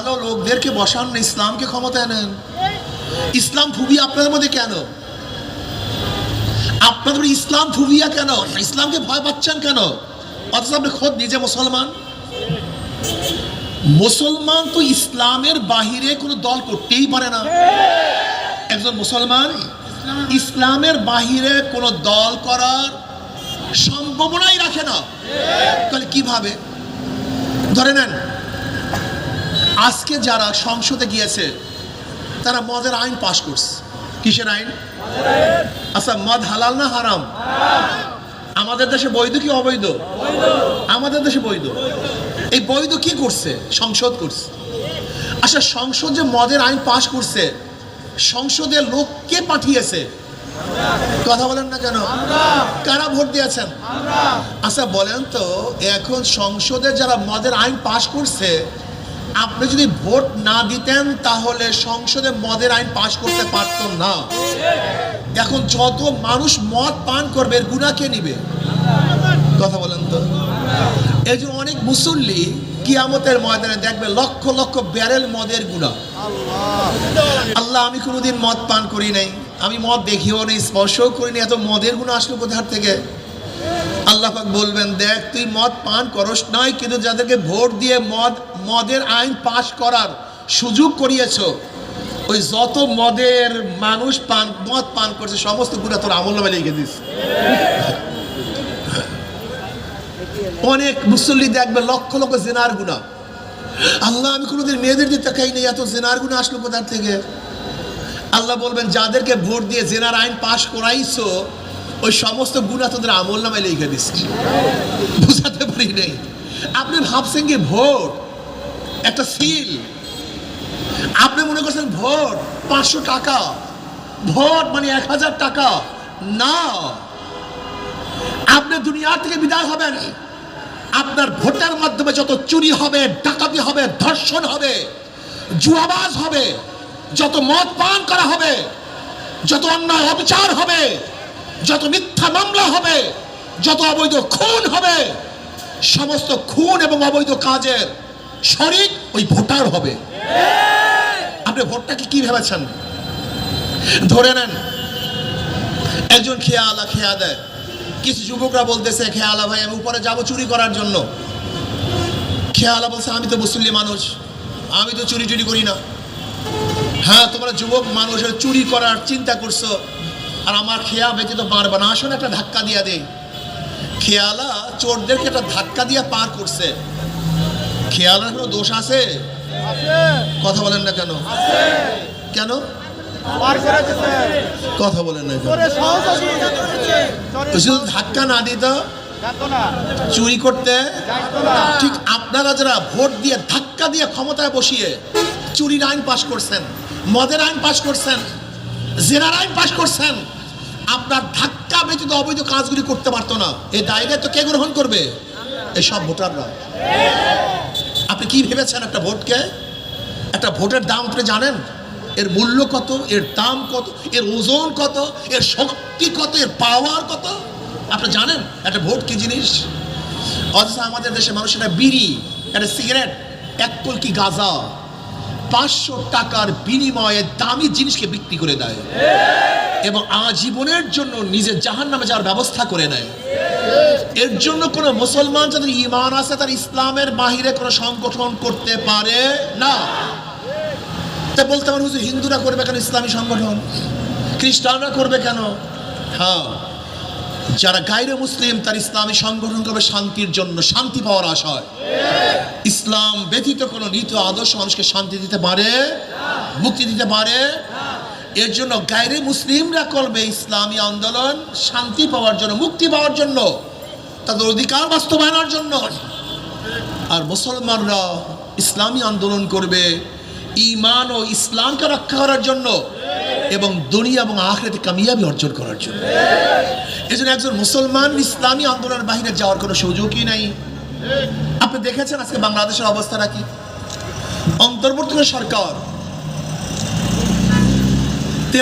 ভালো লোকদেরকে বসান না ইসলামকে ক্ষমতায় নেন ইসলাম ফুবি আপনাদের মধ্যে কেন? আপনাদের ইসলাম ফুবিয়া কেন? ইসলামকে ভয় পাচ্ছেন কেন? অথচ আপনি খোদ নিজে মুসলমান? মুসলমান তো ইসলামের বাহিরে কোনো দল করতেই পারে না। একজন মুসলমান, ইসলামের বাহিরে কোনো দল করার সম্ভাবনাই রাখে না। তাহলে কীভাবে ধরে নেন আজকে যারা সংসদে গিয়েছে, তারা মদের আইন পাশ করছে। কিসের আইন? আচ্ছা মদ হালাল না হারাম? আমাদের দেশে বৈধ কি অবৈধ? আমাদের দেশে বৈধ। এই বৈধ কি করছে? সংসদ করছে। আচ্ছা সংসদ যে মদের আইন পাশ করছে, সংসদের লোক কে পাঠিয়েছে? কথা বলেন না কেন? কারা ভোট দিয়েছেন? আচ্ছা বলেন তো, এখন সংসদে যারা মদের আইন পাশ করছে আপনি যদি ভোট না দিতেন, তাহলে সংসদে মদের আইন পাশ করতে পারতো না। এখন যত মানুষ মদ পান করবে, এর গুণা কে নিবে? কথা বলেন তো। এই যে অনেক মুসল্লি কিয়ামতের ময়দানে দেখবে লক্ষ লক্ষ ব্যারেল মদের গুণা আল্লাহ, আমি কোনোদিন মদ পান করি নাই। আমি মদ দেখিও নেই, স্পর্শও করিনি এত মদের গুণ আসলো কোথার থেকে? আল্লাহ বলবেন, দেখ, তুই মদ পান করস নয় কিন্তু যাদেরকে ভোট দিয়ে মদ, মদের আইন পাশ করার সুযোগ করিয়েছ, ওই যত মদের মানুষ পান, মদ পান করছে, সমস্ত গুণা তোর আমল নামে লিখে দিস। অনেক মুসল্লি দেখবে লক্ষ লক্ষ জেনার গুণা। আল্লাহ, আমি কোনোদিন মেয়েদের দিকে তাকাই নেই, এত জেনার গুণা আসলো কোথার থেকে? আল্লাহ বলবেন, যাদেরকে ভোট দিয়ে জেনার আইন পাশ করাইছো ওই সমস্ত গুণা তোদের আমল নামায় লিখে দিচ্ছি বুঝাতে পারি নেই। আপনি ভাবছেন কি ভোট? একটা সিল। আপনি মনে করছেন ভোট পাঁচশো টাকা? ভোট মানে এক হাজার টাকা? না। আপনি দুনিয়া থেকে বিদায় হবেন। আপনার ভোটের মাধ্যমে যত চুরি হবে, ডাকাতি হবে, ধর্ষণ হবে, জুয়াবাজ হবে, যত মদ পান করা হবে, যত অন্যায় অবিচার হবে যত মিথ্যা মামলা হবে, যত অবৈধ খুন হবে, সমস্ত খুন এবং অবৈধ কাজের শরিক ওই ভোটার হবে। আপনি ভোটটাকে কি ভেবেছেন? ধরে নেন, একজন খেয়া আলা খেয়া দেয়। কিছু যুবকরা বলতেছে, খেয়ালা ভাই, আমি উপরে যাব চুরি করার জন্য। খেয়ালা বলছে, আমি তো মুসল্লি মানুষ, আমি তো চুরি টুরি করি না। হ্যাঁ তোমরা যুবক মানুষের চুরি করার চিন্তা করছ আর আমার খেয়া বেঁচে তো পারবে না। আসলে একটা ধাক্কা দিয়ে দেই। খেয়ালা চোরদেরকে একটা ধাক্কা দিয়ে পার করছে। খেয়ালার কোনো দোষ আছে? কথা বলেন না কেন? কেন? কথা বলেন না শুধু ধাক্কা না দিত চুরি করতে? ঠিক আপনারা যারা ভোট দিয়ে ধাক্কা দিয়ে ক্ষমতায় বসিয়ে চুরির আইন পাশ করছেন মদের আইন পাশ করছেন জেনার আইন পাশ করছেন আপনার ধাক্কা ব্যতীত অবৈধ কাজগুলি করতে পারতো না। এই দায়িত্ব কে গ্রহণ করবে? এই সব ভোটাররা। আপনি কি ভেবেছেন একটা ভোটকে? একটা ভোটের দাম আপনি জানেন? এর মূল্য কত? এর দাম কত? এর ওজন কত? এর শক্তি কত? এর পাওয়ার কত? আপনি জানেন? একটা ভোট কি জিনিস? অথচ আমাদের দেশে মানুষ একটা বিড়ি, একটা সিগারেট, এক কলকি গাঁজা, পাঁচশো টাকার বিনিময়ে দামি জিনিসকে বিক্রি করে দেয়। এবং আজীবনের জন্য নিজের জাহান নামে যাওয়ার ব্যবস্থা করে নেয়। এর জন্য কোনো মুসলমান যাদের ইমান আছে তার ইসলামের বাহিরে কোনো সংগঠন করতে পারে না। তা বলতে পারে হুজুর, হিন্দুরা করবে কেন, ইসলামী সংগঠন? খ্রিস্টানরা করবে কেন? হ্যাঁ। যারা গাইরে মুসলিম, তার ইসলামী সংগঠন করবে শান্তির জন্য, শান্তি পাওয়ার আশায়। ইসলাম ব্যতীত কোনো নীতি আদর্শ মানুষকে শান্তি দিতে পারে, মুক্তি দিতে পারে এর জন্য গাইরে মুসলিমরা করবে ইসলামী আন্দোলন, শান্তি পাওয়ার জন্য, মুক্তি পাওয়ার জন্য, তাদের অধিকার বাস্তবায়নের জন্য। আর মুসলমানরা ইসলামী আন্দোলন করবে ইমান ও ইসলামকে রক্ষা করার জন্য এবং দুনিয়া এবং আখরাতে কামিয়াবি অর্জন করার জন্য। এজন্য একজন মুসলমান ইসলামী আন্দোলনের বাহিরে যাওয়ার কোনো সুযোগই নাই। আপনি দেখেছেন আজকে বাংলাদেশের অবস্থাটা কি অন্তর্বর্তী সরকার